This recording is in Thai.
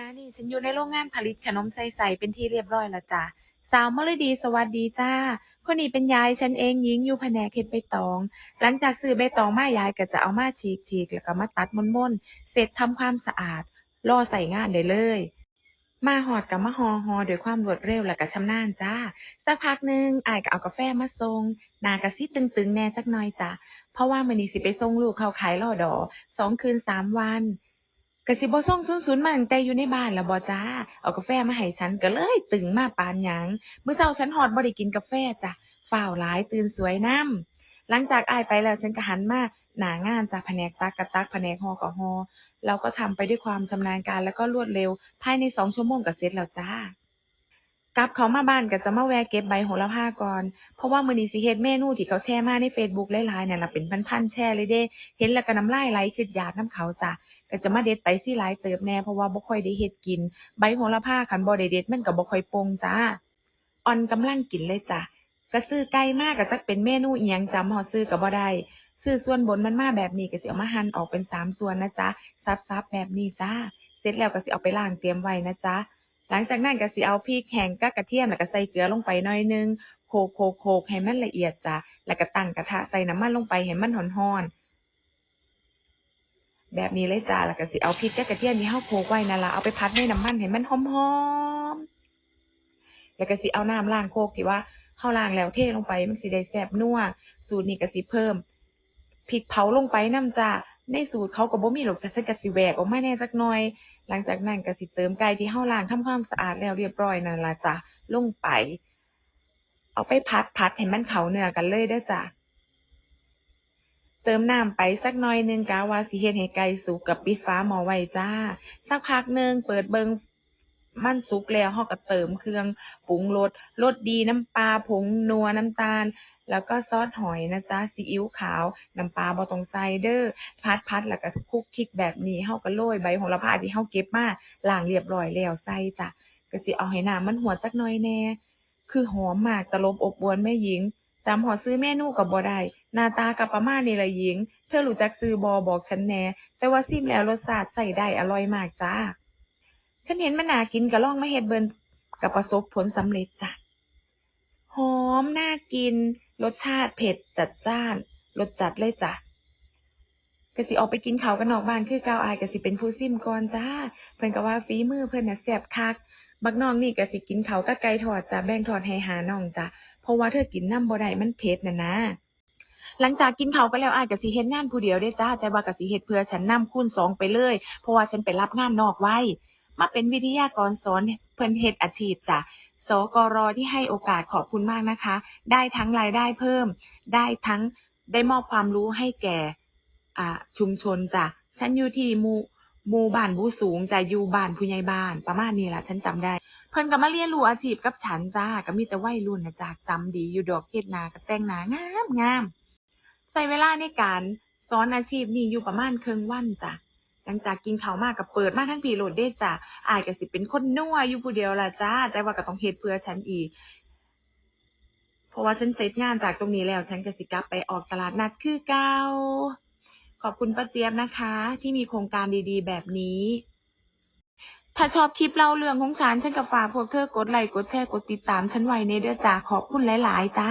นะนี่ฉันอยู่ในโรงงานผลิตขนมใส ๆ เป็นที่เรียบร้อยแล้วจ้ะ สาวมฤดีสวัสดีจ้า คนนี้เป็นยายฉันเองหญิงอยู่แผนกเฮ็ดใบตอง หลังจากซื้อใบตองมายายก็จะเอามาฉีกๆแล้วก็มาตัดม่วนๆเสร็จทำความสะอาด รอใส่งานได้เลยมาหอดกับมาหอหอด้วยความรวดเร็วและก็ชำนาญจ้า สักพักหนึ่งอายก็เอากาแฟมาส่งหนากะซิตึงๆแน่จักหน่อยจ้ะ เพราะว่ามื้อนี้สิไปส่งลูกเขาขายลอดอสองคืนสามวัน ก็สิบ่ส่งศูนย์ๆมาตั้งแต่อยู่ในบ้านแล้วบ่จ้า เอากาแฟมาให้ฉันก็เลยตึงมาปานหยัง มื้อเช้าฉันฮอดบ่ได้กินกาแฟจ้ะฟ้าวหลายตื่นสวยนำหลังจากอายไปแล้วฉันก็หันมาหน้างานจากแผนกตักกะตักแผนกฮอก็ฮอเราก็ทำไปด้วยความชำนาญการแล้วก็รวดเร็ว ภายในสองชั่วโมงก็เสร็จแล้วจ้ากลับเขามาบ้านก็จะมาแวะเก็บใบโหระพาก่อน เพราะว่ามื้อนี้สิเฮ็ดเมนูที่เขาแชร์มาใน Facebook หลายๆนั่นล่ะเป็นพันๆแชร์เลยเด้ เห็นแล้วก็น้ำลายไหลคิดอยากนํเขาจ้ะ ก็จะมาเด็ดไปสิหลายเติบแหน่เพราะว่าบ่ค่อยได้เฮ็ดกิน ใบโหระพาคันบ่ได้เด็ดมันก็บ่ค่อยโป่งจ้าอ่อนกำลังกินเลยจ้ะก็ซื้อไก่มากก็จักเป็นเมนูอิหยังจำฮอดซื้อก็บ่ได้ซื้อส่วนบนมันมาแบบนี้ก็สิเอามาหั่นออกเป็นสามส่วนนะจ๊ะสับๆแบบนี้จ้าเสร็จแล้วก็สิเอาไปล้างเตรียมไว้นะจ๊ะหลังจากนั้นก็สิเอาพริกแห้งกับกระเทียมแล้วก็ใส่เกลือลงไปหน่อยนึงโขลกๆๆให้มันละเอียดจ้ะแล้วก็ตั้งกระทะใส่น้ำมันลงไปให้มันร้อนๆ แบบนี้เลยจ้าแล้วก็สิเอาพริกกับกระเทียมที่เฮาโขกไว้นั่นล่ะเอาไปผัดในน้ำมันให้มันหอมๆแล้วก็สิเอาน้ำล้างโคกที่ว่าเฮาล้างแล้วเทลงไปมันสิได้แซ่บนัวสูตรนี้ก็สิเพิ่มพริกเผาลงไปนำจ้าในสูตรเขาก็บ่มีหรอกแต่ฉันก็สิแหวกออกมาแน่จักหน่อย หลังจากนั้นก็สิเติมไก่ที่เฮาล้างทำความสะอาดแล้วเรียบร้อยนั่นล่ะจ้ะลงไป เอาไปผัดผัดให้มันเข้าเนื้อกันเลยเด้อจ้ะ เติมน้ำไปสักหน่อยหนึ่งกะว่าสิเฮ็ดให้ไก่สุกก็ปิดฝาหม้อไว้จ้า สักพักหนึ่งเปิดเบิงมันสุกแล้วเราก็เติมเครื่องปรุงรสรสดีน้ำปลาผงนัวน้ำตาล แล้วก็ซอสหอยนะจ๊ะซีอิ๊วขาว น้ำปลาบ่ต้องใส่เด้อผัดๆแล้วก็คลุกคลิกแบบนี้เราก็โรยใบโหระพาที่เราเก็บมาล้างเรียบร้อยแล้วใส่จ้ะก็สิเอาให้น้ำมันหัวจักหน่อยแน่คือหอมมากตลบอบอวนแม่หญิง จำฮอดชื่อเมนูก็บ่ได้ หน้าตาก็ประมาณนี้ล่ะหญิง เธอรู้จักชื่อบ่บอกฉันแหน่ แต่ว่าชิมแล้วรสชาติใช้ได้อร่อยมากจ้า ฉันเห็นมันน่ากินก็ลองมาเฮ็ดเบิ่งก็ประสบผลสำเร็จจ้ะ หอมน่ากิน รสชาติเผ็ดจัดจ้าน รสจัดเลยจ้ะก็สิออกไปกินข้าวกันนอกบ้านคือเก่าอายก็สิเป็นผู้ชิมก่อนจ้า เพิ่นก็ว่าฝีมือเพิ่นน่ะแซ่บคัก บักน้องนี่ก็สิกินข้าวกับไก่ทอดจ้ะแบ่งทอดให้หาน้องจ้ะเพราะว่าเธอกินน้ำบ่ได้มันเผ็ดน่ะนะ หลังจากกินข้าวกันแล้วอายก็สิเฮ็ดงานผู้เดียวเด้จ้าแต่ว่าก็สิเฮ็ดเพื่อฉันนำคูณสองไปเลย เพราะว่าฉันไปรับงานนอกไว้มาเป็นวิทยากรสอนเพิ่นเฮ็ดอาชีพจ้ะสกรที่ให้โอกาสขอบคุณมากนะคะ ได้ทั้งรายได้เพิ่ม ได้ทั้งได้มอบความรู้ให้แก่อ่าชุมชนจ้ะ ฉันอยู่ที่มู หมู่บ้านบูสูงจ้ะอยู่บ้านผู้ใหญ่บ้าน ประมาณนี้ล่ะฉันจำได้ เพิ่นก็มาเรียนรู้อาชีพกับฉันจ้าก็มีแต่วัยรุ่นนะจ้ะจำดีอยู่ดอกเฮ็ดหนาก็แต่งหน้างามงามใช้เวลาในการสอนอาชีพนี้อยู่ประมาณครึ่งวันจ้ะหลังจากกินข้าวมาก็เปิดมาทั้งพี่โลดเดะจ้ะอายก็สิเป็นคนนัวอยู่ผู้เดียวล่ะจ้าแต่ว่าก็ต้องเฮ็ดเพื่อฉันอีกเพราะว่าฉันเสร็จงานจากตรงนี้แล้ว ฉันก็สิกลับไปออกตลาดนัดคือเก่า อบคุณป้าเจี๊ยบนะคะ ที่มีโครงการดีๆ แบบนี้ ถ้าชอบคลิปเล่าเรื่องของฉันฉันก็ฝากพวกเธอกดไลค์กดแชร์กดติดตามฉันไว้ในเด้อจ้าขอบคุณหลาย ๆ จ้า